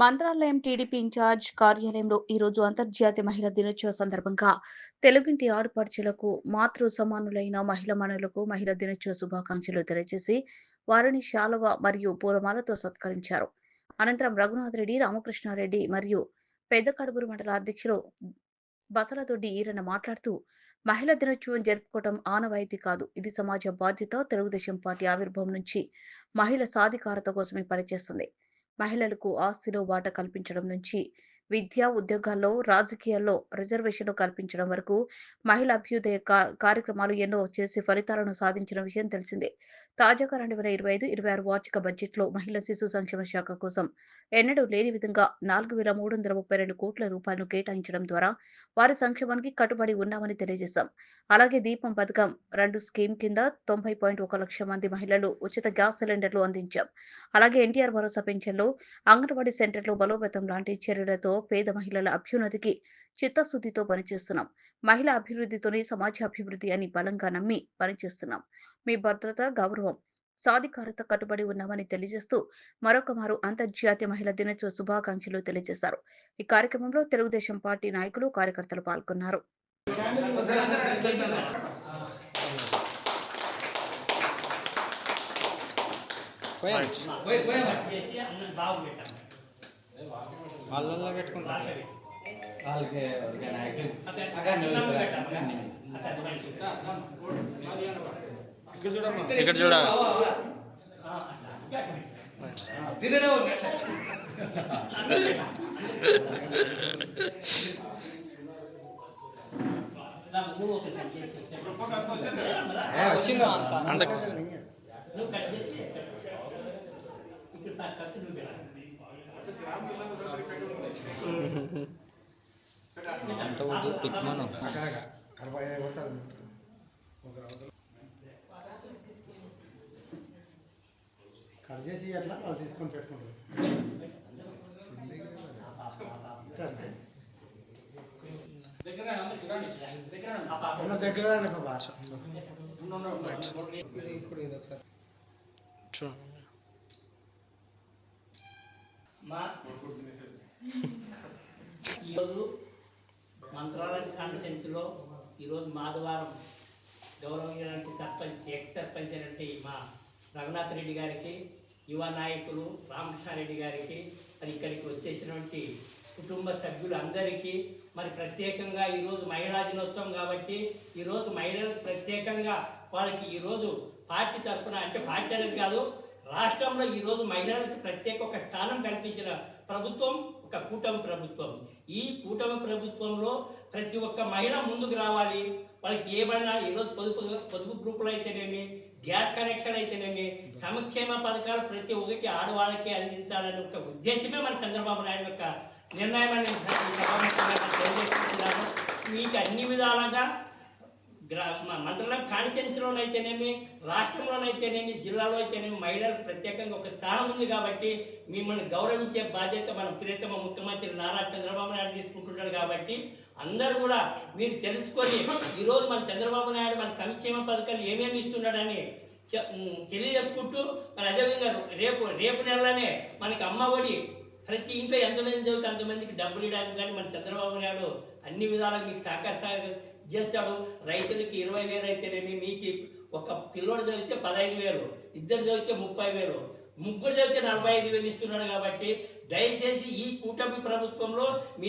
Mantralayam TDP incharge కార్యాలయంలో ఈరోజు అంతర్జాతీయ మహిళా దినోత్సవ సందర్భంగా తెలుగింటి ఆడపడుచులకు మాతృ సమానులైన మహిళా మనులకు మహిళా దినోత్సవ శుభాకాంక్షలు తెలియజేసి వారిని శాలువ మరియు పూలమాలతో సత్కరించారు. అనంతరం రఘునాథ్ రెడ్డి రామకృష్ణారెడ్డి మరియు పెద్ద కడుగురు మండల అధ్యక్షులు బసలదొడ్డి ఈరన్న మాట్లాడుతూ మహిళా దినోత్సవం జరుపుకోవడం ఆనవాయితీ కాదు. ఇది సమాజ బాధ్యత తెలుగుదేశం పార్టీ ఆవిర్భావం నుంచి మహిళ సాధికారత కోసమే పనిచేస్తుంది. మహిళలకు ఆస్తిలో వాటా కల్పించడం నుంచి విద్య ఉద్యోగాల్లో రాజకీయాల్లో రిజర్వేషన్లు కల్పించడం వరకు మహిళా అభ్యుదయ కార్యక్రమాలు ఎన్నో చేసి ఫలితాలను సాధించిన విషయం తెలిసిందే. తాజాగా రెండు వేల ఇరవై ఐదు ఇరవై ఆరు వార్షిక బడ్జెట్లో మహిళా శిశు సంక్షేమ శాఖ కోసం ఎన్నడూ లేని విధంగా నాలుగు వేల మూడు వందల ముప్పై రెండు కోట్ల రూపాయలను కేటాయించడం ద్వారా వారి సంక్షేమానికి కట్టుబడి ఉన్నామని తెలియజేశాం. అలాగే దీపం పథకం రెండు స్కీమ్ కింద తొంభై పాయింట్ ఒక లక్ష మంది మహిళలు ఉచిత గ్యాస్ సిలిండర్లు అందించాం. అలాగే ఎన్టీఆర్ భరోసా పెన్షన్లు అంగన్వాడీ సెంటర్లు బలోపేతం లాంటి చర్యలతో పేద మహిళల అభ్యున్నతికి చిత్తశుద్ధితో పనిచేస్తున్నాం. మహిళా అభివృద్ధితోనే సమాజ అభివృద్ధి అని బలంగా నమ్మి పనిచేస్తున్నాం. మీ భద్రత గౌరవం సాధికారత కట్టుబడి ఉన్నామని తెలియజేస్తూ మరొక మారు అంతర్జాతీయ మహిళా దినోత్సవ శుభాకాంక్షలు తెలియజేశారు. ఈ కార్యక్రమంలో తెలుగుదేశం పార్టీ నాయకులు కార్యకర్తలు పాల్గొన్నారు. వాళ్ళల్లో పెట్టుకుంటారు వాళ్ళకి అది మంచిది. ఇక్కడ చూడ. అంత నువ్వు కట్ చేసి ఇక్కడ కత్తి నువ్వు. అంత వద్దు పిక్మను. కట్ చేసి అట్లా వాళ్ళు తీసుకొని పెట్టుకుంటారు. దగ్గర చూ మా ఈరోజు మంత్రాలయం కాన్ఫరెన్స్లో ఈరోజు మాధవారం గౌరవమైనటువంటి సర్పంచ్ ఎక్స్ సర్పంచ్ అయినటువంటి మా రఘునాథ్ రెడ్డి గారికి యువ నాయకులు రామకృష్ణారెడ్డి గారికి మరి ఇక్కడికి వచ్చేసినటువంటి కుటుంబ సభ్యులు అందరికీ మరి ప్రత్యేకంగా ఈరోజు మహిళా దినోత్సవం కాబట్టి ఈరోజు మహిళలకు ప్రత్యేకంగా వాళ్ళకి ఈరోజు పార్టీ తరఫున అంటే పార్టీ అనేది కాదు రాష్ట్రంలో ఈరోజు మహిళలకు ప్రత్యేక ఒక స్థానం కల్పించిన ప్రభుత్వం ఒక కూటమి ప్రభుత్వం. ఈ కూటమి ప్రభుత్వంలో ప్రతి ఒక్క మహిళ ముందుకు రావాలి. వాళ్ళకి ఏమైనా ఈరోజు పొదుపు పొదుపు గ్రూపులు అయితేనేమి గ్యాస్ కనెక్షన్ అయితేనేమి సంక్షేమ పథకాలు ప్రతి ఒక్కరికి ఆడవాళ్ళకి అందించాలనే ఒక ఉద్దేశమే మన చంద్రబాబు నాయుడు యొక్క నిర్ణయం అని తెలియజేస్తున్నాను. మీకు అన్ని విధాలుగా గ్రా మ- కాన్స్టిట్యున్సీలోనైతేనేమి రాష్ట్రంలోనైతేనేమి జిల్లాలో అయితేనేమి మహిళలకు ప్రత్యేకంగా ఒక స్థానం ఉంది కాబట్టి మిమ్మల్ని గౌరవించే బాధ్యత మన ప్రియతమ ముఖ్యమంత్రి నారా చంద్రబాబు నాయుడు తీసుకుంటున్నాడు కాబట్టి అందరూ కూడా మీరు తెలుసుకొని ఈరోజు మన చంద్రబాబు నాయుడు మన సంక్షేమ పథకాలు ఏమేమి ఇస్తున్నాడని చె- తెలియజేసుకుంటూ మరి అదేవిధంగా రేపు రేపు నెలలోనే మనకి అమ్మ ఒడి ప్రతి ఇంట్లో ఎంతమంది చదివితే అంతమందికి డబ్బులు ఇవ్వడానికి కానీ మన చంద్రబాబు నాయుడు అన్ని విధాలుగా మీకు సహకార చేస్తాడు రైతులకి ఇరవై వేలు అయితేనేమి మీకు ఒక పిల్లోడు చదివితే పదహైదు వేలు ఇద్దరు చదివితే ముప్పై వేలు ముగ్గురు చదివితే నలభై ఐదు వేలు ఇస్తున్నాడు కాబట్టి దయచేసి ఈ కూటమి ప్రభుత్వంలో మీ